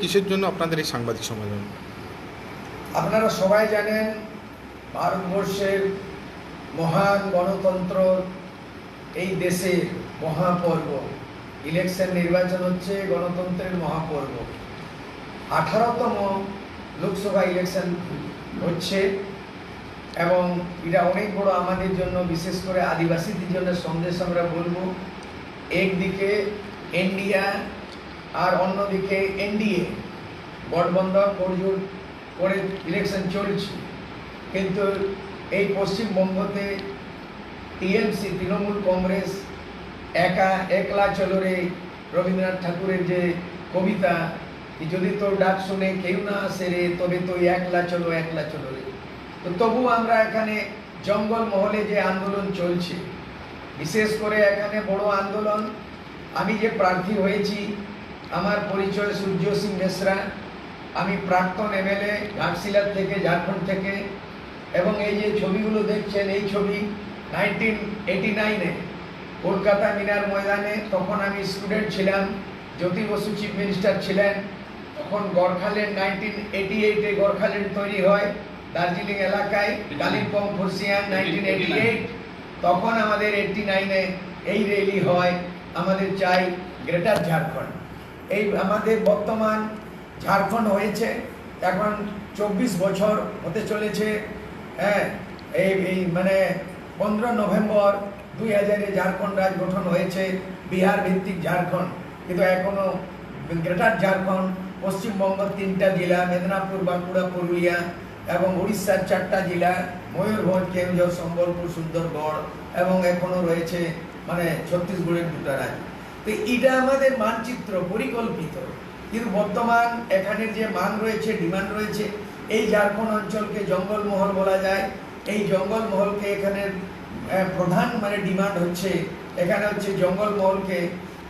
কিসের জন্য আপনাদের এই সাংবাদিক সম্মেলন? আপনারা সবাই জানেন ভারতবর্ষের মহান গণতন্ত্র এই দেশের মহাপর্ব। ইলেকশন নির্বাচন হচ্ছে গণতন্ত্রের মহাপর্ব। আঠারোতম লোকসভা ইলেকশন হচ্ছে এবং এটা অনেক বড় আমাদের জন্য, বিশেষ করে আদিবাসীদের জন্য সন্দেশ আমরা বলব। একদিকে ইন্ডিয়া আর অন্যদিকে এনডিএ গঠবন্ধন করজোর করে ইলেকশন চলছে। কিন্তু এই পশ্চিমবঙ্গতে টিএমসি, তৃণমূল কংগ্রেস একা একলা চলো রে রবীন্দ্রনাথ ঠাকুরের যে কবিতা যদি তোর ডাক শুনে কেউ না আসে রে, তবে তো একলা চলো একলা চলো রে। তো তবু আমরা এখানে জঙ্গল মহলে যে আন্দোলন চলছে, বিশেষ করে এখানে বড় আন্দোলন, আমি যে প্রার্থী হয়েছি আমার পরিচয় সূর্য সিং মিশ্রা আমি প্রাক্তন এমএলএ ঘাটশিলার থেকে, ঝাড়খণ্ড থেকে, এবং এই যে ছবিগুলো দেখছেন, এই ছবি নাইনটিন এইটি নাইনে কলকাতা মিনার ময়দানে, তখন আমি স্টুডেন্ট ছিলাম, জ্যোতি বসু চিফ মিনিস্টার ছিলেন। তখন গরখাল্যান্ড নাইনটিন এইটি এইটে গরখাল্যান্ড তৈরি হয়, দার্জিলিং এলাকায়, কালিম্পং, ফুরসিয়ান নাইনটিন এইটি এইট তখন আমাদের এইটটি নাইনে এই র্যালি হয়, আমাদের চাই গ্রেটার ঝাড়খণ্ড এই আমাদের বর্তমান ঝাড়খণ্ড হয়েছে। এখন চব্বিশ বছর হতে চলেছে। হ্যাঁ এই এই মানে পনেরো নভেম্বর দুই হাজারে ঝাড়খণ্ড রাজ গঠন হয়েছে, বিহার ভিত্তিক ঝাড়খণ্ড। কিন্তু এখনও গ্রেটার ঝাড়খণ্ড, পশ্চিমবঙ্গ তিনটা জেলা, মেদিনীপুর, বাঁকুড়া, পুরুলিয়া এবং উড়িষ্যার চারটা জেলা, ময়ূরভঞ্জ কেন্দ্র সম্বলপুর সুন্দরগড় এবং এখনও রয়েছে মানে ছত্তিশগড়ের দুটা রাজ্য। তো এটা আমাদের মানচিত্র, পরিকল্পিত। কিন্তু বর্তমান এখানের যে মান রয়েছে, ডিমান্ড রয়েছে, এই ঝাড়খণ্ড অঞ্চলকে জঙ্গলমহল বলা যায়। এই জঙ্গলমহলকে এখানের প্রধান মানে ডিমান্ড হচ্ছে, এখানে হচ্ছে জঙ্গলমহলকে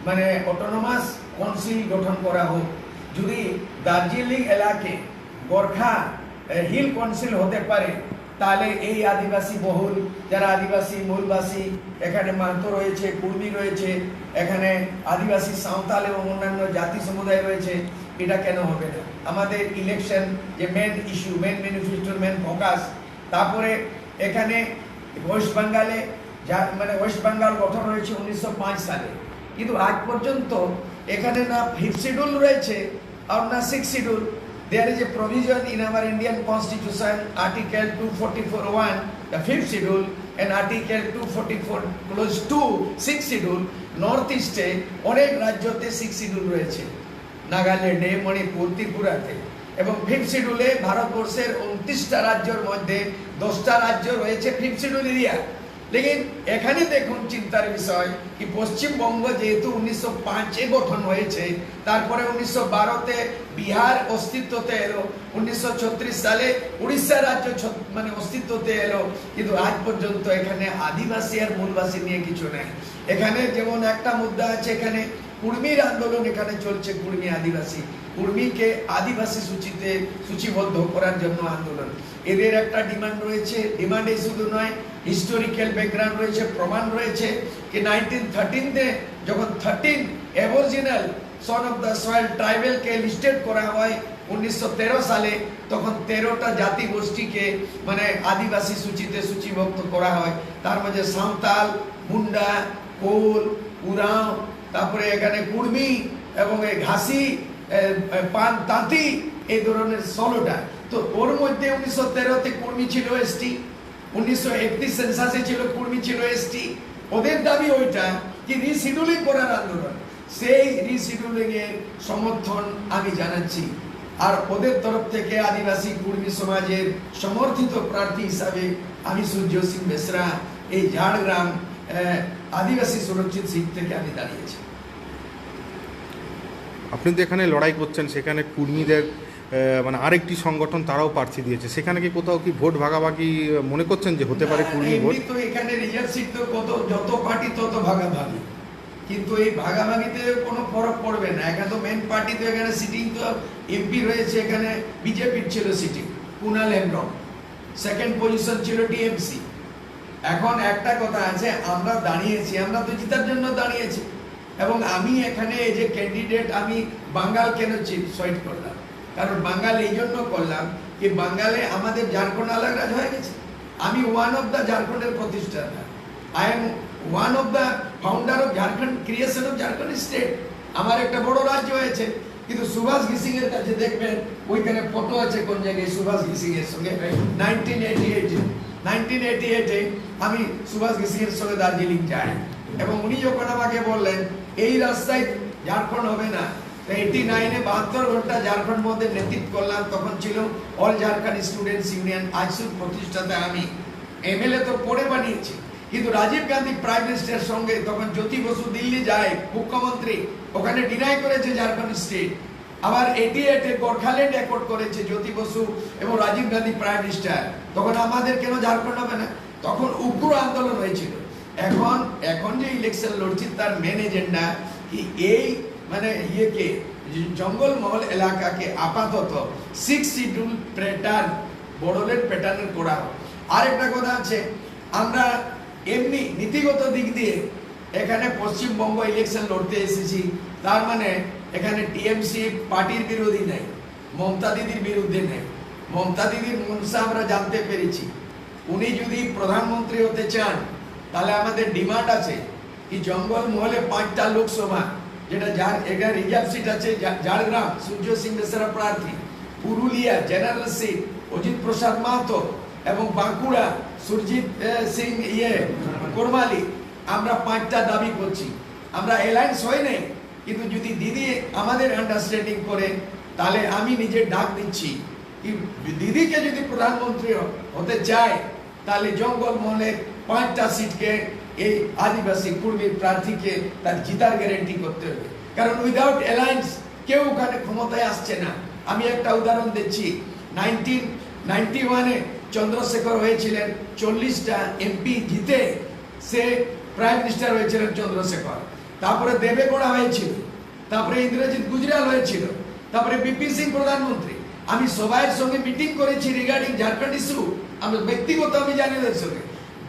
মানে অটোনোমাস কাউন্সিল গঠন করা হোক। যদি দার্জিলিং এলাকে গোর্খা হিল কাউন্সিল হতে পারে তাহলে এই আদিবাসী বহুল, যারা আদিবাসী, মূলবাসী, এখানে মাহাতো রয়েছে, কুর্মী রয়েছে, এখানে আদিবাসী সাঁওতাল এবং অন্যান্য জাতি সমুদায় রয়েছে, এটা কেন হবে না? আমাদের ইলেকশন যে মেন ইস্যু মেন ম্যানিফেস্টোর মেন ফোকাস তারপরে এখানে ওয়েস্ট বেঙ্গলে যা মানে ওয়েস্ট বেঙ্গল গঠন হয়েছে উনিশশো সালে। কিন্তু আজ পর্যন্ত এখানে না ফিফথ শিডিউল রয়েছে, আর না six schedule there is a provision in our Indian constitution, Article 244.1, the fifth schedule, and Article 244 clause 2, sixth schedule, north ইস্টে অনেক রাজ্যতে সিক্স শিডিউল রয়েছে নাগাল্যান্ডে মণিপুর ত্রিপুরাতে এবং ফিফথ শিডিউলে ভারতবর্ষের উনত্রিশটা রাজ্যের মধ্যে দশটা রাজ্য রয়েছে ফিফথ শিডিউল এরিয়া লেকিন এখানে দেখুন চিন্তার বিষয় কি পশ্চিমবঙ্গ যেহেতু উনিশশো পাঁচে গঠন হয়েছে, তারপরে উনিশশো বারোতে বিহার অস্তিত্বতে এলো, উনিশশো ছত্রিশ সালে উড়িষ্যা রাজ্য মানে অস্তিত্বতে এলো, কিন্তু আজ পর্যন্ত এখানে আদিবাসী আর মূলবাসী নিয়ে কিছু নেই। এখানে যেমন একটা মুদ্রা আছে, এখানে কুর্মীর আন্দোলন এখানে চলছে, কুর্মী আদিবাসী। কুর্মীকে আদিবাসী সূচিতে সূচিবদ্ধ করার জন্য আন্দোলন। এদের একটা ডিমান্ড রয়েছে ডিমান্ড শুধু নয় হিস্টোরিক্যাল ব্যাকগ্রাউন্ড রয়েছে, প্রমাণ রয়েছে কি নাইনটিন থার্টিনতে যখন thirteen aboriginal son of the soil ট্রাইবেলকে listed করা হয় উনিশশো তেরো সালে, তখন তেরোটা জাতি গোষ্ঠীকে মানে আদিবাসী সূচিতে সূচিভুক্ত করা হয়। তার মধ্যে সাঁওতাল, মুন্ডা, কোল, উরাও, তারপরে এখানে কুর্মি এবং এই ঘাসি পান, তাঁতি এই ধরনের ষোলোটা। তো ওর মধ্যে উনিশশো তেরোতে কুর্মি ছিল এসটি। উনিশশো একত্রিশ সেন্সাসে ছিল, কুর্মি ছিল এসটি। ওদের দাবি ওইটা যে রিশিডিউলিং করার আন্দোলন। সেই রিশিডিউলিং এর সমর্থন আমি জানাচ্ছি। আর ওদের তরফ থেকে আদিবাসী কুর্মী সমাজের সমর্থিত প্রার্থী হিসাবে আমি সূর্য সিং বেসরা এই ঝাড়গ্রাম আদিবাসী সুরক্ষিত সিট থেকে আমি দাঁড়িয়েছি। আপনি তো এখানে লড়াই করছেন, সেখানে কুর্মীদের মানে আরেকটি সংগঠন তারাও প্রার্থী দিয়েছে। সেখানে কি কোথাও কি ভোট ভাগাভাগি মনে করছেন যে হতে পারে কুর্মী ভোট? তো এখানে রিজার্ভ সিট তো কত যত পার্টি তত ভাগাভাগি। কিন্তু এই ভাগাভাগিতে কোনো ফরক পড়বে না। এখানে তো মেন পার্টি তো এখানে সিটিং তো এমপি রয়েছে এখানে বিজেপির ছিল sitting Kunal Hembram. Second position ছিল টিএমসি এখন একটা কথা আছে আমরা দাঁড়িয়েছি আমরা তো জিতার জন্য দাঁড়িয়েছি। এবং আমি এখানে এই যে ক্যান্ডিডেট আমি বাঙ্গাল কেন চয়েস করলাম? কারণ বাঙ্গাল এই জন্য করলাম কি বাঙ্গালে আমাদের ঝাড়খণ্ড আলাদা রাজ হয়ে গেছে। আমি ওয়ান অফ দ্য ঝাড়খণ্ডের প্রতিষ্ঠাতা। I am one of the founder of Jharkhand creation of Jharkhand state আমার একটা বড় রাজ্য হয়েছে। কিন্তু সুভাষ ঘিসিং এর কাছে দেখবেন, ওইখানে ফটো আছে কোন জায়গায় সুভাষ ঘিসিং এর সঙ্গে? নাইনটিন এইটি এইটে নাইনটিন এইটি এইটে আমি সুভাষ ঘিসিং এর সঙ্গে দার্জিলিং যাই। এবং উনি যখন আমাকে বললেন, এই রাস্তায় ঝাড়খণ্ড হবে না এইটি নাইনে বাহাত্তর ঘণ্টা ঝাড়খণ্ড মধ্যে নেতৃত্ব করলাম, তখন ছিল অল ঝাড়খণ্ড স্টুডেন্টস ইউনিয়ন আইসুর প্রতিষ্ঠাতা আমি। এমএলএ তো পরে বানিয়েছি। কিন্তু রাজীব গান্ধী প্রাইম মিনিস্টারের সঙ্গে তখন জ্যোতি বসু দিল্লি যায়, মুখ্যমন্ত্রী, ওখানে ডিনাই করেছে ঝাড়খণ্ড স্টেট আবার এটি এটে গোর্খাল্যান্ড অ্যাকর্ড করেছে জ্যোতি বসু এবং রাজীব গান্ধী প্রাইম মিনিস্টার তখন আমাদের কেন ঝাড়খণ্ড হবে না? তখন উগ্র আন্দোলন হয়েছিল। এখন এখন যে ইলেকশন লড়ছি, তার মেন এজেন্ডা কি? এই মানে ইয়েকে জঙ্গলমহল এলাকাকে আপাতত সিক্স শিডিউল প্যাটার্ন বড়োলের প্যাটার্নের করা হোক আরেকটা কথা আছে, আমরা এমনি নীতিগত দিক দিয়ে এখানে পশ্চিমবঙ্গ ইলেকশন লড়তে এসেছি, তার মানে এখানে টিএমসি পার্টির বিরোধী নেই, মমতা দিদির বিরুদ্ধে নেই। মমতা দিদির মনসা আমরা জানতে পেরেছি। উনি যদি প্রধানমন্ত্রী হতে চান, তাহলে আমাদের ডিমান্ড আছে কি জঙ্গল মহলে পাঁচটা লোকসভা যেটা যার, এখানে রিজার্ভ সিট আছে ঝাড়গ্রাম, সূর্য সিং বেসরা প্রার্থী, পুরুলিয়া জেনারেল সিট অজিত প্রসাদ মাহাতো এবং বাঁকুড়া, সুরজিৎ সিং ইয়ে কোরমালি আমরা পাঁচটা দাবি করছি। আমরা অ্যালায়েন্স হয় নাই, কিন্তু যদি দিদি আমাদের আন্ডারস্ট্যান্ডিং করে, তাহলে আমি নিজে ডাক দিচ্ছি। দিদিকে যদি প্রধানমন্ত্রী হতে চায়, তাহলে জঙ্গল মহলে পাঁচটা সিটকে এই আদিবাসী কুর্মীর প্রার্থীকে তার জিতার গ্যারেন্টি করতে হবে। কারণ উইদাউট অ্যালায়েন্স কেউ ওখানে ক্ষমতায় আসছে না। আমি একটা উদাহরণ দিচ্ছি। নাইনটিন নাইনটি ওয়ানে চন্দ্রশেখর হয়েছিলেন, চল্লিশটা এমপি জিতে সে প্রাইম মিনিস্টার হয়েছিলেন চন্দ্রশেখর। তারপরে দেবেগৌড়া হয়েছিল, তারপরে ইন্দ্রজিৎ গুজরাল হয়েছিল, তারপরে বিপি সিং প্রধানমন্ত্রী। আমি সবাইয়ের সঙ্গে মিটিং করেছি রিগার্ডিং ঝাড়খণ্ড ইস্যু আমি ব্যক্তিগত আমি জানি ওদের সঙ্গে।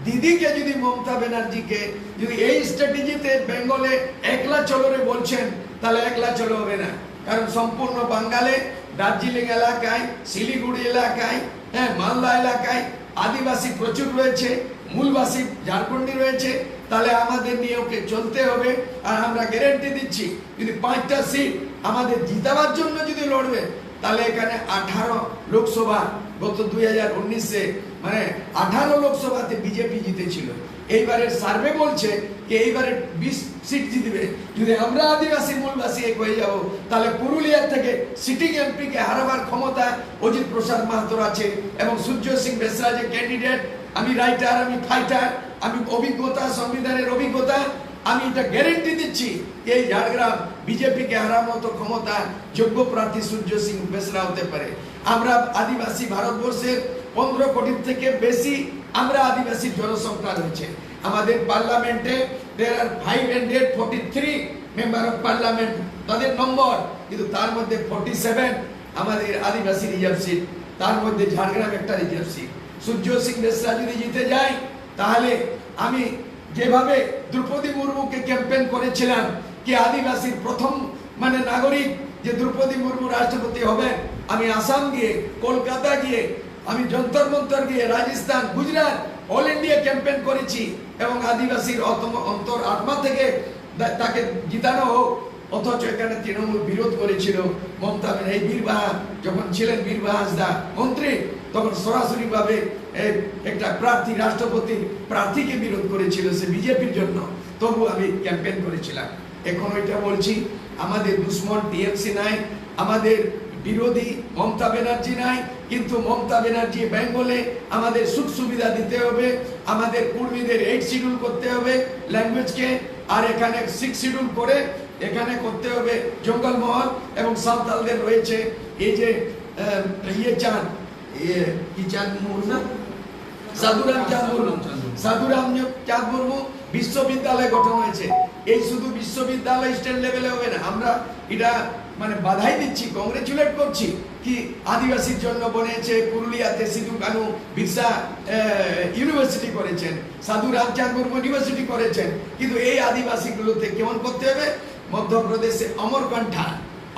দিদিকে যদি মমতা ব্যানার্জিকে যদি এই স্ট্র্যাটেজিতে বেঙ্গলে একলা চলরে বলছেন, তাহলে একলা চলো হবে না। কারণ সম্পূর্ণ বাঙ্গালে দার্জিলিং এলাকায়, শিলিগুড়ি এলাকায় হ্যাঁ মালদা এলাকায় আদিবাসী প্রচুর রয়েছে, মূলবাসী ঝাড়খণ্ডী রয়েছে, তাহলে আমাদের নিয়ে ওকে চলতে হবে। আর আমরা গ্যারেন্টি দিচ্ছি, যদি পাঁচটা সিট আমাদের জিতাবার জন্য যদি লড়বে, তাহলে এখানে আঠারো লোকসভা গত দুই হাজার উনিশে মানে আঠারো লোকসভাতে বিজেপি জিতেছিল। এইবারের সার্ভে বলছে যে এইবারে বিশ সিট জিতবে। যদি আমরা আদিবাসী মূলবাসী এক হয়ে যাব, তাহলে পুরুলিয়ার থেকে সিটিং এমপিকে হারাবার ক্ষমতা অজিত প্রসাদ মাহাতোর আছে এবং সূর্য সিং বেসরা যে ক্যান্ডিডেট আমি রাইটার আমি ফাইটার আমি অভিজ্ঞতা, সংবিধানের অভিজ্ঞতা, আমি এটা গ্যারেন্টি দিচ্ছি এই ঝাড়গ্রাম বিজেপিকে হারার মতো ক্ষমতা যোগ্য প্রার্থী সূর্য সিং বেসরা হতে পারে। আমরা আদিবাসী ভারতবর্ষের পনেরো কোটির থেকে বেশি আমরা আদিবাসী জনসংখ্যা রয়েছে। আমাদের পার্লামেন্টে দের আর five hundred forty three member of parliament তাদের নম্বর, কিন্তু তার মধ্যে ফোর্টি সেভেন আমাদের আদিবাসী রিজার্ভ সিট তার মধ্যে ঝাড়গ্রাম একটা রিজার্ভ সিট সূর্য সিং বেসরা যদি জিতে যায়, তাহলে আমি যেভাবে দ্রৌপদী মুর্মুকে ক্যাম্পেন করেছিলাম, কি আদিবাসীর প্রথম মানে নাগরিক যে দ্রৌপদী মুর্মু রাষ্ট্রপতি হবেন, আমি আসাম গিয়ে, কলকাতা গিয়ে আমি যন্তর মন্তর গিয়ে Rajasthan, Gujarat all India campaign করেছি এবং আদিবাসীর অন্তর আত্মা থেকে তাকে জিতানো হোক, অথচ এখানে তৃণমূল বিরোধ করেছিল মমতা এই বীরবাহা, যখন ছিলেন বীরবাহা হাঁসদা মন্ত্রী, তখন সরাসরি ভাবে একটা প্রার্থী রাষ্ট্রপতি প্রার্থীকে বিরোধ করেছিল সে বিজেপির জন্য। তবু আমি ক্যাম্পেন করেছিলাম। এখন ওইটা বলছি, আমাদের দুশ্মন টিএমসি নাই, আমাদের বিরোধী মমতা ব্যানার্জি নাই কিন্তু মমতা ব্যানার্জি বেঙ্গলে আমাদের সুখ সুবিধা দিতে হবে আমাদের কর্মীদের এইট শিডিউল করতে হবে ল্যাঙ্গুয়েজকে আর এখানে সিক্স শিডিউল করে এখানে করতে হবে জঙ্গলমহল এবং সাঁওতালদের রয়েছে। এই যে ইয়ে চান ইয়ে কি চাঁদ মুর্মু। সাধুরাম চাঁদ মুর্মু। সাধুরাম চাঁদ মুর্মু বিশ্ববিদ্যালয় গঠন হয়েছে। এই শুধু বিশ্ববিদ্যালয় স্টেট লেভেলে হবে না আমরা এটা মানে বাধাই দিচ্ছি কংগ্রেচুলেট করছি। কি আদিবাসীর জন্য বনেছে পুরুলিয়াতে সিধু কানু বিরসা ইউনিভার্সিটি করেছেন, সাধু মুর্মু ইউনিভার্সিটি করেছেন। কিন্তু এই আদিবাসীগুলোতে কেমন করতে হবে? মধ্যপ্রদেশে অমরকণ্ঠা।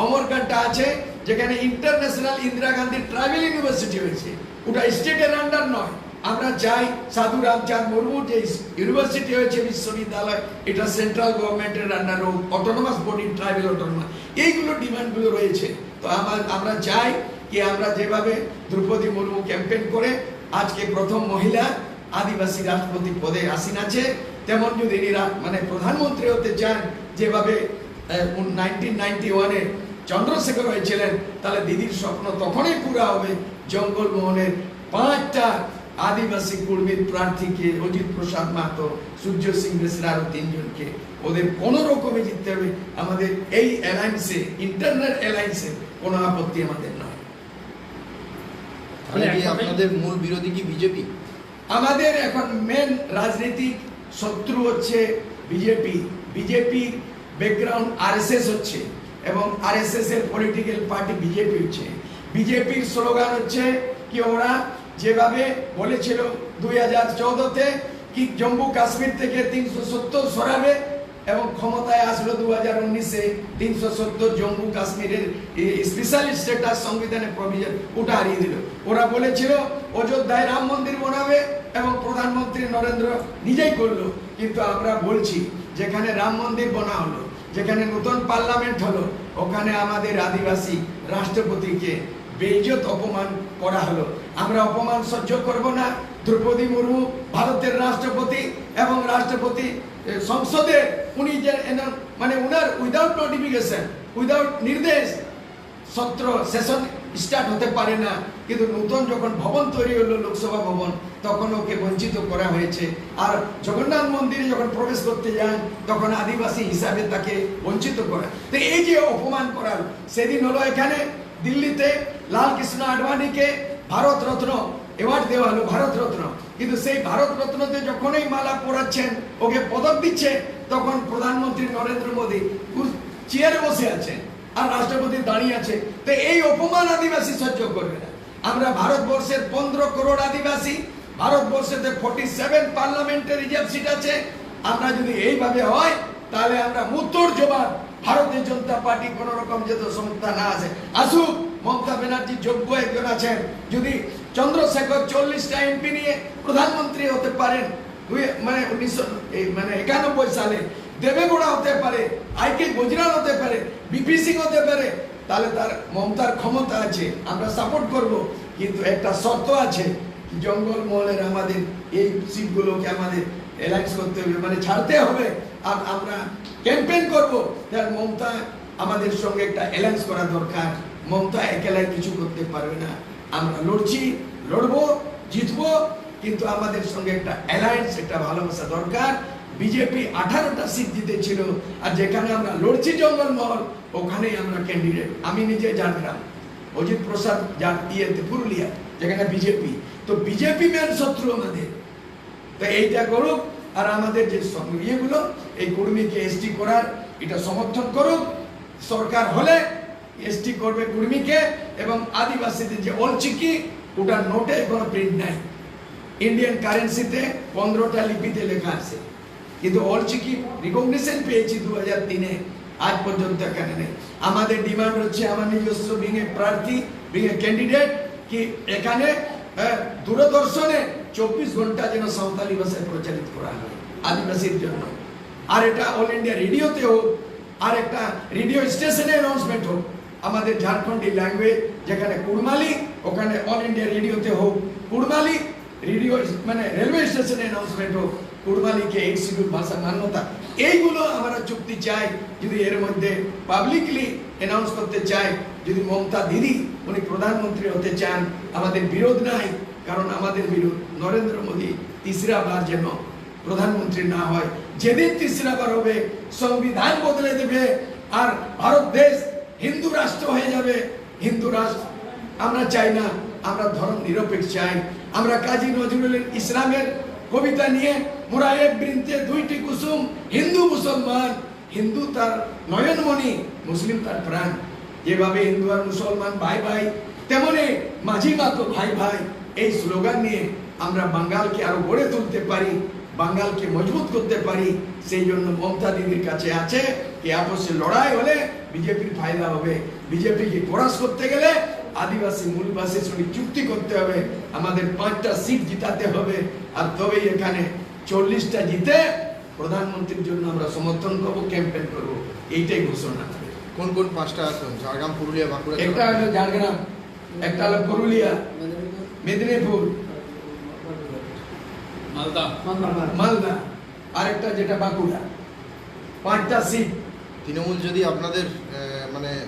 অমরকণ্ঠা আছে যেখানে international Indira Gandhi tribal university হয়েছে। ওটা স্টেটের আন্ডার নয়। আমরা চাই সাধু রামচাঁদ মুর্মু যে ইউনিভার্সিটি হয়েছে বিশ্ববিদ্যালয়, এটা সেন্ট্রাল গভর্নমেন্টের আন্ডার হোক অটোনোমাস বডি ট্রাইবেল অটোনোমাস এইগুলো ডিমান্ডগুলো রয়েছে। তো আমার চাই কি আমরা যেভাবে দ্রৌপদী মুর্মু ক্যাম্পেইন করে, আজকে প্রথম মহিলা আদিবাসী রাষ্ট্রপতি পদে আসীন আছে। তেমন যদি মানে প্রধানমন্ত্রী হতে চান, যেভাবে নাইনটিন নাইনটি ওয়ানে চন্দ্রশেখর হয়েছিলেন, তাহলে দিদির স্বপ্ন তখনই পুরা হবে জঙ্গলমোহনের পাঁচটা আদিবাসী কুর্মীর প্রার্থীকে, অজিত প্রসাদ মাহাতো, সূর্য সিং মিশ্রা আরও তিনজনকে। ওদের কোনো রকমে জিততে হবে। আমাদের এই অ্যালায়েন্সে ইন্টারনাল অ্যালায়েন্সে কোনো আপত্তি আমাদের নয়। আপনাদের মূল বিরোধী কি বিজেপি? আমাদের এখন মেন রাজনৈতিক শত্রু হচ্ছে বিজেপি। বিজেপির ব্যাকগ্রাউন্ড আরএসএস হচ্ছে এবং আরএসএস এর পলিটিক্যাল পার্টি বিজেপি হচ্ছে। বিজেপির স্লোগান হচ্ছে কি ওরা? যেভাবে বলেছিল দুই হাজার চৌদ্দতে কি জম্মু কাশ্মীর থেকে তিনশো সত্তর সরাবে এবং ক্ষমতায় আসলো দু হাজার উনিশে তিনশো সত্তর জম্মু কাশ্মীরের স্পেশাল স্ট্যাটাস সংবিধানে প্রভিজন ওটা হারিয়ে দিল। ওরা বলেছিল, অযোধ্যায় রাম মন্দির বানাবে এবং প্রধানমন্ত্রী নরেন্দ্র নিজেই করল। কিন্তু আমরা বলছি, যেখানে রাম মন্দির বনা হলো, যেখানে নতুন পার্লামেন্ট হলো, ওখানে আমাদের আদিবাসী রাষ্ট্রপতিকে বেইজ্জত অপমান করা হলো। আমরা অপমান সহ্য করব না। দ্রৌপদী মুর্মু ভারতের রাষ্ট্রপতি এবং রাষ্ট্রপতি সংসদে উনি যে মানে উনার উইদাউট নোটিফিকেশন উইদাউট নির্দেশ, সত্র সেশন স্টার্ট হতে পারে না। কিন্তু নতুন যখন ভবন তৈরি হলো, লোকসভা ভবন তখন ওকে বঞ্চিত করা হয়েছে। আর জগন্নাথ মন্দিরে যখন প্রবেশ করতে যান, তখন আদিবাসী হিসাবে তাকে বঞ্চিত করা। তো এই যে অপমান করার সেদিন হলো এখানে দিল্লিতে লাল কৃষ্ণ আডবাণীকে ভারত রত্ন অ্যাওয়ার্ড দেওয়া হলো ভারত রত্ন। কিন্তু সেই ভারত রত্নতে যখনই মালা পরাচ্ছেন, ওকে পদক দিচ্ছে, তখন প্রধানমন্ত্রী নরেন্দ্র মোদী চেয়ারে বসে আছেন আর রাষ্ট্রপতি দাঁড়িয়ে আছে তো এই অপমান আদিবাসী সহ্য করবে না। আমরা ভারতবর্ষের পনেরো করোড় আদিবাসী, ভারতবর্ষেতে ফোর্টি সেভেন পার্লামেন্টের রিজার্ভ সিট আছে। আমরা যদি এইভাবে হয়, তাহলে আমরা মুত্তর জবাব ভারতীয় জনতা পার্টি কোন রকম যত সমস্যা না আছে। আসুক, মমতা ব্যানার্জি যোগ্য একজন আছেন। যদি চন্দ্রশেখর চল্লিশটা এমপি নিয়ে প্রধানমন্ত্রী হতে পারেন। মানে উনিশশো মানে একানব্বই সালে দেবেগৌড়া হতে পারে আইকে গুজরাল হতে পারে বিপি সিং হতে পারে, তাহলে তার মমতার ক্ষমতা আছে, আমরা সাপোর্ট করব। কিন্তু একটা শর্ত আছে জঙ্গল মহলের আমাদের, এই সিটগুলোকে আমাদের অ্যালায়েন্স করতে হবে মানে ছাড়তে হবে। আর আমরা ক্যাম্পেইন করব, তার মমতা আমাদের সঙ্গে একটা অ্যালায়েন্স করা দরকার। মমতা একেলাই কিছু করতে পারবে না। আমরা লড়ছি, লড়বো, জিতবো, কিন্তু আমাদের সঙ্গে একটা অ্যালায়েন্স একটা ভালোবাসা দরকার। বিজেপি আঠারোটা সিট জিতেছিল, আর যেখানে আমরা লড়ছি জঙ্গলমহল ওখানেই আমরা ক্যান্ডিডেট আমি নিজে ঝাড়গ্রাম, অজিত প্রসাদ যার ইয়েতে, পুরুলিয়া, যেখানে বিজেপি তো বিজেপি মেন শত্রু আমাদের। তো এইটা করুক, আর আমাদের যে ইয়েগুলো, এই কুর্মীকে এসটি করার, এটা সমর্থন করুক। সরকার হলে এসটি করবে কুর্মীকে এবং আদিবাসীদের যে অলচিকি ওটা নোটে কোনো প্রিন্ট নাই। ইন্ডিয়ান কারেন্সিতে পনেরোটা লিপিতে লেখা আছে। কিন্তু অলচিকি রিকগনিশন পেয়েছি দু হাজার তিনে। আজ পর্যন্ত এখানে নেই। আমাদের ডিমান্ড হচ্ছে আমার নিজস্ব বিঙে প্রার্থী বিঙে ক্যান্ডিডেট কি এখানে দূরদর্শনে চব্বিশ ঘণ্টা যেন সাঁওতালি ভাষায় প্রচারিত করা হয় আদিবাসীর জন্য। আর এটা অল ইন্ডিয়া রেডিওতে হোক, আর একটা রেডিও স্টেশনে অ্যানাউন্সমেন্ট হোক। আমাদের ঝাড়খণ্ডী ল্যাঙ্গুয়েজ যেখানে কুড়মালি, ওখানে অল ইন্ডিয়া রেডিওতে হোক, কুড়মালি রেডিও মানে রেলওয়ে স্টেশনে অ্যানাউন্সমেন্ট হোক, কুড়মালিকে শিডিউল ভাষা মান্যতা, এইগুলো আমরা চুক্তি চাই যদি এর মধ্যে পাবলিকলি অ্যানাউন্স করতে চাই, যদি মমতা দিদি, উনি প্রধানমন্ত্রী হতে চান, আমাদের বিরোধ নাই, কারণ আমাদের বিরোধ নরেন্দ্র মোদী তিসরা বার যেন প্রধানমন্ত্রী না হয়। যেদিন তিসরা বার হবে, সংবিধান বদলে দেবে, আর ভারত দেশ হিন্দু রাষ্ট্র হয়ে যাবে। হিন্দু রাষ্ট্র, আমরা চাই না, আমরা ধর্ম নিরপেক্ষ চাই। আমরা কাজী নজরুল ইসলামের কবিতা নিয়ে মোরা এক বৃন্তে দুইটি কুসুম, হিন্দু মুসলমান। হিন্দু তার নয়নমণি, মুসলিম তার প্রাণ। যেভাবে হিন্দু আর মুসলমান ভাই ভাই, তেমনি মাঝি মাতো ভাই ভাই। এই স্লোগান নিয়ে আমরা বাঙ্গালকে আরও গড়ে তুলতে পারি বাঙ্গালকে মজবুত করতে পারি। সেই জন্য মমতা দিদির কাছে আছে কি আপসে লড়াই হলে বিজেপির ফায়দা হবে। বিজেপিকে পরাস করতে গেলে আদিবাসী মূলবাসীর সঙ্গে চুক্তি করতে হবে। আমাদের পাঁচটা সিট জিতাতে হবে। আর তবেই এখানে চল্লিশটা জিতে প্রধানমন্ত্রীর জন্য আমরা সমর্থন করব ক্যাম্পেন করব। এইটাই ঘোষণা। কোন কোন পাঁচটা আসন ঝাড়গ্রাম পুরুলিয়া বাঁকুড়া? একটা হলো ঝাড়গ্রাম একটা হলো পুরুলিয়া। মেদিনীপুর। মালদা। আর একটা যেটা বাঁকুড়া পাঁচটা সিট। তৃণমূল যদি আপনাদের মানে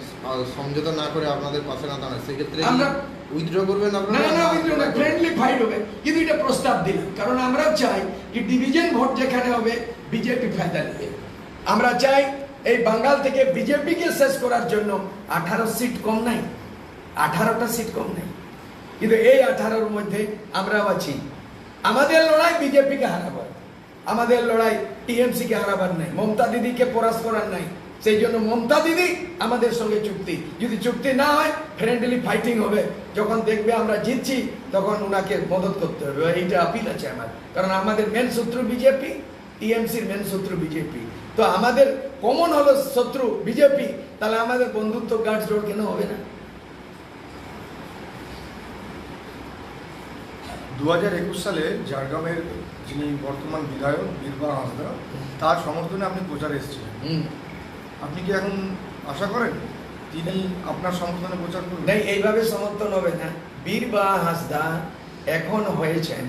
সমঝোতা না করে আপনাদের পাশে না দাঁড়ায় সেক্ষেত্রে আমরা- উইথড্র করবেন না আপনারা না ফ্রেন্ডলি ফাইট হবে। কিন্তু এটা প্রস্তাব দিলাম। কারণ আমরাও চাই কি ডিভিশন ভোট যেখানে হবে বিজেপি ফায়দা নেবে। আমরা চাই এই বাঙ্গাল থেকে বিজেপিকে শেষ করার জন্য আঠারো সিট কম নাই। আঠারোটা সিট কম নাই। কিন্তু এই আঠারোর মধ্যে আমরাও আছি। আমাদের লড়াই বিজেপিকে হারাবার। আমাদের লড়াই টিএমসি কে হারাবার নাই, মমতা দিদিকে পরাস্ত করার নাই। সেই জন্য মমতা দিদি আমাদের সঙ্গে চুক্তি। যদি চুক্তি না হয় ফ্রেন্ডলি ফাইটিং হবে। যখন দেখবে আমরা জিতছি, তখন ওনাকে মদত করতে হবে। এইটা আপিল আছে আমার। কারণ আমাদের মেন শত্রু বিজেপি, টিএমসির মেন শত্রু বিজেপি। তো আমাদের কমন হলো শত্রু বিজেপি। তাহলে আমাদের বন্ধুত্ব গাছ জোড় কেন হবে না? দু হাজার একুশ সালে ঝাড়গ্রামের যিনি বর্তমান বিধায়ক বীরবা হাঁসদা তার সমর্থনে আপনি প্রচারে এসেছিলেন। হুম। আপনি কি এখন আশা করেন তিনি আপনার সমর্থনে প্রচার করবেন? এইভাবে সমর্থন হবে না। বীরবা হাসদা এখন হয়েছেন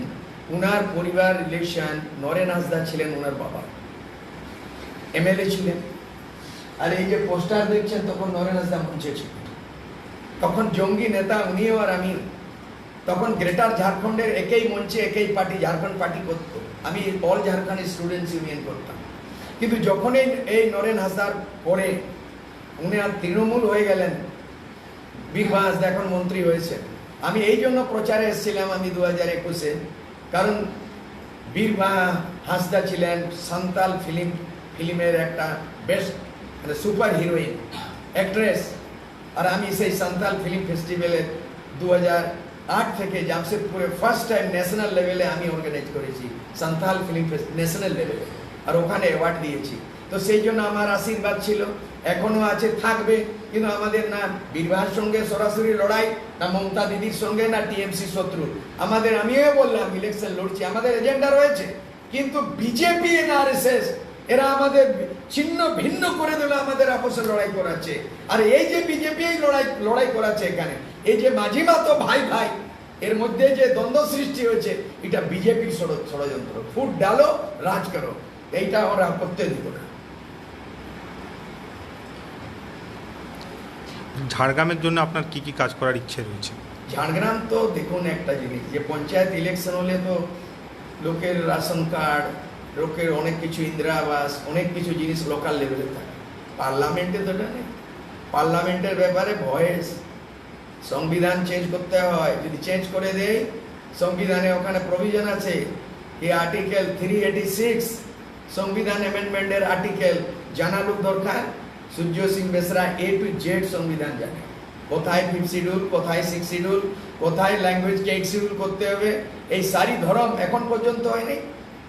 উনার পরিবার ইলেকশন নরেন হাসদা ছিলেন উনার বাবা। এমএলএ ছিলেন। আর এই যে পোস্টার দেখছেন তখন নরেন হাসদা মঞ্চে ছিলেন তখন জঙ্গি নেতা উনিও আর আমি তখন গ্রেটার ঝাড়খণ্ডের একই মঞ্চে, একই পার্টি, ঝাড়খণ্ড পার্টি করত। আমি অল ঝাড়খণ্ড স্টুডেন্টস ইউনিয়ন করতাম। কিন্তু যখন এই নরেন হাসদার পরে উনি আর তৃণমূল হয়ে গেলেন বীরবাস এখন মন্ত্রী হয়েছে। আমি এই জন্য প্রচারে এসেছিলাম আমি দু হাজার একুশে। কারণ বীরবা হাসদা ছিলেন সান্তাল ফিল্ম, ফিল্মের একটা বেস্ট মানে সুপার হিরোইন অ্যাক্ট্রেস আর আমি সেই সান্তাল ফিল্ম ফেস্টিভ্যালে দু হাজার আট থেকে জামশেদপুরে ফার্স্ট টাইম ন্যাশনাল লেভেলে আমি অর্গানাইজ করেছি সান্তাল ফিল্ম ফেস্ট ন্যাশনাল লেভেলে আর ওখানে অ্যাওয়ার্ড দিয়েছি। তো সেই জন্য আমার আশীর্বাদ ছিল। এখনও আছে, থাকবে। কিন্তু আমাদের না বীরবাহার সঙ্গে সরাসরি লড়াই, না মমতা দিদির সঙ্গে, না টিএমসি শত্রু। আমাদের, আমিও বললাম ইলেকশন লড়ছি। আমাদের এজেন্ডা রয়েছে। কিন্তু বিজেপি এনআরএসএস এরা আমাদের ছিন্ন ভিন্ন করে দিল আমাদের আপসে লড়াই করাচ্ছে। আর এই যে বিজেপি লড়াই লড়াই করাচ্ছে এখানে এই যে মাঝিমা তো ভাই ভাই এর মধ্যে যে দ্বন্দ্ব সৃষ্টি হয়েছে এটা বিজেপির ষড়যন্ত্র। ফুট ডালো রাজ করো। এইটা ওরা করতে দিব না। ঝাড়গ্রামের জন্য আপনার কি কি কাজ করার ইচ্ছে রয়েছে? ঝাড়গ্রাম তো দেখুন একটা জিনিস যে পঞ্চায়েত ইলেকশন হলে তো লোকের রেশন কার্ড লোকের অনেক কিছু ইন্দিরা আবাস অনেক কিছু জিনিস লোকাল লেভেলে থাকে। পার্লামেন্টে তো এটা নেই। পার্লামেন্টের ব্যাপারে ভয়েস। সংবিধান চেঞ্জ করতে হয়। যদি চেঞ্জ করে দেয় সংবিধানে ওখানে প্রভিশন আছে এই আর্টিকেল থ্রি এইটি সিক্স সংবিধান অ্যামেন্ডমেন্টের আর্টিকেল জানানো দরকার Surya Singh Besra A to Z সংবিধান জানে। কোথায় ফিফথ শিডিউল কোথায় সিক্স শিডিউল কোথায় ল্যাঙ্গুয়েজকে এইট শিডিউল করতে হবে এই সারি ধরম এখন পর্যন্ত হয়নি।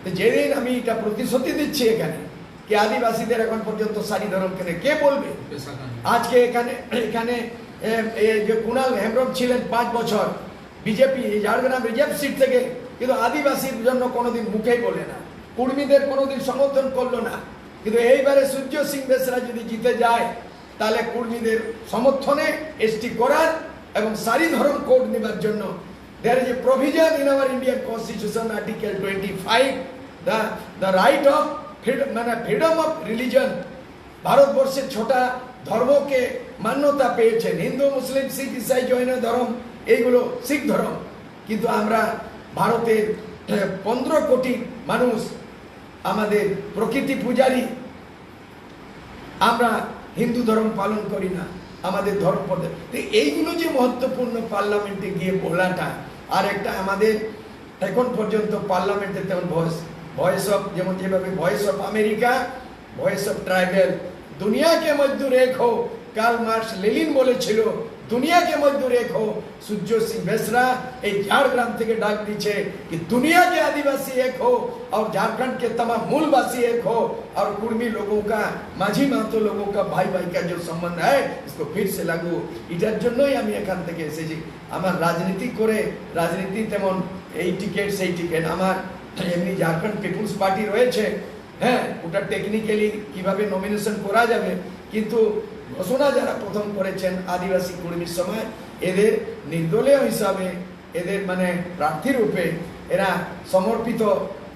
তো যেদিন আমি এটা প্রতিশ্রুতি দিচ্ছি এখানে কি আদিবাসীদের এখন পর্যন্ত সারি ধরম কেনে কে বলবে? আজকে এখানে এখানে যে কুণাল হেমব্রম ছিলেন পাঁচ বছর, বিজেপি ঝাড়গ্রাম রিজার্ভ সিট থেকে, কিন্তু আদিবাসীর জন্য কোনোদিন মুখেই বলে না। কুর্মীদের কোনোদিন সমর্থন করল না। কিন্তু এইবারে সূর্য সিং বেসরা যদি জিতে যায়, তাহলে কুর্মীদের সমর্থনে এসটি করার এবং সারি ধরন কোড নেবার জন্য there is a provision in our Indian constitution, article 25 the the right of freedom মানে ফ্রিডম অফ রিলিজন ভারতবর্ষের ছোটা ধর্মকে মান্যতা পেয়েছেন। হিন্দু, মুসলিম, শিখ, ইসাই, জৈন, ধর্ম, এইগুলো শিখ ধর্ম। কিন্তু আমরা ভারতের পনেরো কোটি মানুষ, আমাদের প্রকৃতি পূজারী। আমরা হিন্দু ধর্ম পালন করি না, আমাদের ধর্ম এইগুলো যে মহত্বপূর্ণ পার্লামেন্টে গিয়ে বলাটা, আর একটা আমাদের এখন পর্যন্ত পার্লামেন্টে তেমন ভয়েস ভয়েস অফ যেমন যেভাবে voice of America voice of tribal দুনিয়াকে মজদুর এক হো কার্ল মার্কস লেলিন বলেছিল দুনিয়াকে মধ্যে রেখো সূর্য সিং বেসরা এই ঝাড়গ্রাম থেকে ডাক দিচ্ছে कि दुनिया के आदिवासी एक हो और झारखंड के तमाम मूलवासी एक हो और कुर्मी लोगों का माझी মাতো लोगों का भाई भाई का जो संबंध है इसको फिर से लागू এটার জন্যই আমি এখান থেকে এসেছি আমার রাজনীতি করে রাজনীতি তেমন এই টিকিট সেই টিকিট আমার এমনি ঝাড়খণ্ড পিপুলস পার্টি রয়েছে হ্যাঁ ওটা টেকনিক্যালি কীভাবে নমিনেশন করা যাবে কিন্তু ঘোষণা যারা প্রথম করেছেন আদিবাসী কর্মীর সময় এদের নির্দলীয় হিসাবে এদের মানে প্রার্থী রূপে এরা সমর্পিত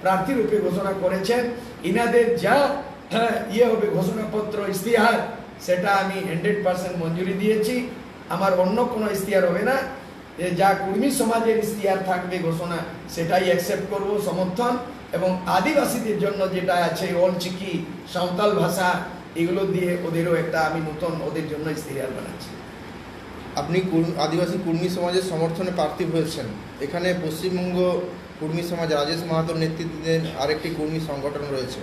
প্রার্থী রূপে ঘোষণা করেছেন। ইনাদের যা হ্যাঁ, ইয়ে হবে ঘোষণাপত্র ইস্তিহার সেটা আমি হান্ড্রেড পার্সেন্ট মঞ্জুরি দিয়েছি। আমার অন্য কোনো ইস্তিহার হবে না। যা কুর্মী সমাজের ইস্তিহার থাকবে ঘোষণা সেটাই অ্যাকসেপ্ট করব সমর্থন। এবং আদিবাসীদের জন্য যেটা আছে অলচিকি সাঁওতাল ভাষা এগুলো দিয়ে ওদেরও একটা আমি নতুন ওদের জন্য ইস্তিহার বানাচ্ছি। আপনি আদিবাসী কুর্মী সমাজের সমর্থনে প্রার্থী হয়েছেন। এখানে পশ্চিমবঙ্গ কুর্মী সমাজ রাজেশ মাহাতোর নেতৃত্বে আরেকটি কুর্মী সংগঠন রয়েছে।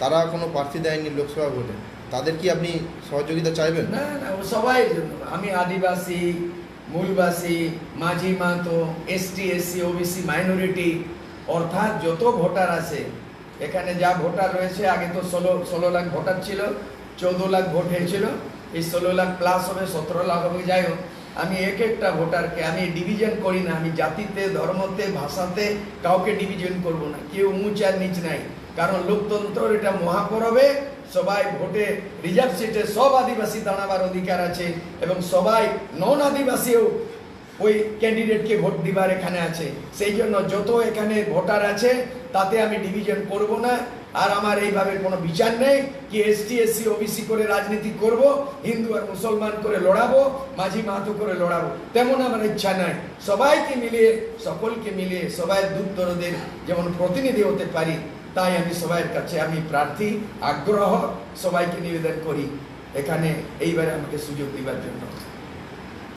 তারা কোনো প্রার্থী দেয়নি লোকসভা ভোটে। তাদের কি আপনি সহযোগিতা চাইবেন? না না ও সবাই আমি আদিবাসী মূলবাসী মাঝি মাতো এসটি এসসি ওবিসি মাইনরিটি অর্থাৎ যত ভোটার আছে, এখানে যা ভোটার রয়েছে, আগে তো ষোলো ষোলো লাখ ভোটার ছিল, চৌদ্দ লাখ ভোট হয়েছিল, এই ষোলো লাখ প্লাস হবে, সতেরো লাখ হবে, যাই হোক, আমি এক একটা ভোটারকে, আমি ডিভিশন করি না, আমি জাতিতে, ধর্মতে, ভাষাতে কাউকে ডিভিশন করব না, কেউ উঁচ আর নিচ নাই। কারণ লোকতন্ত্র এটা মহাপরবে, সবাই ভোটে রিজার্ভ সিটে সব আদিবাসী দাঁড়াবার অধিকার আছে, এবং সবাই নন আদিবাসীও ওই ক্যান্ডিডেটকে ভোট দিবার এখানে আছে। সেই জন্য যত এখানে ভোটার আছে, তাতে আমি ডিভিশন করব না। আর আমার এইভাবে কোনো বিচার নেই কি এসটি এসসি ওবিসি করে রাজনীতি করব, হিন্দু আর মুসলমান করে লড়াবো, মাঝি মাহাতো করে লড়াবো, তেমন আমার ইচ্ছা নাই। সবাইকে মিলিয়ে, সকলকে মিলিয়ে, সবাই দুধ দরদের যেমন প্রতিনিধি হতে পারি, তাই আমি সবাইয়ের কাছে আমি প্রার্থী, আগ্রহ, সবাইকে নিবেদন করি। এখানে এইবারে আমাকে সুযোগ দিবার জন্য।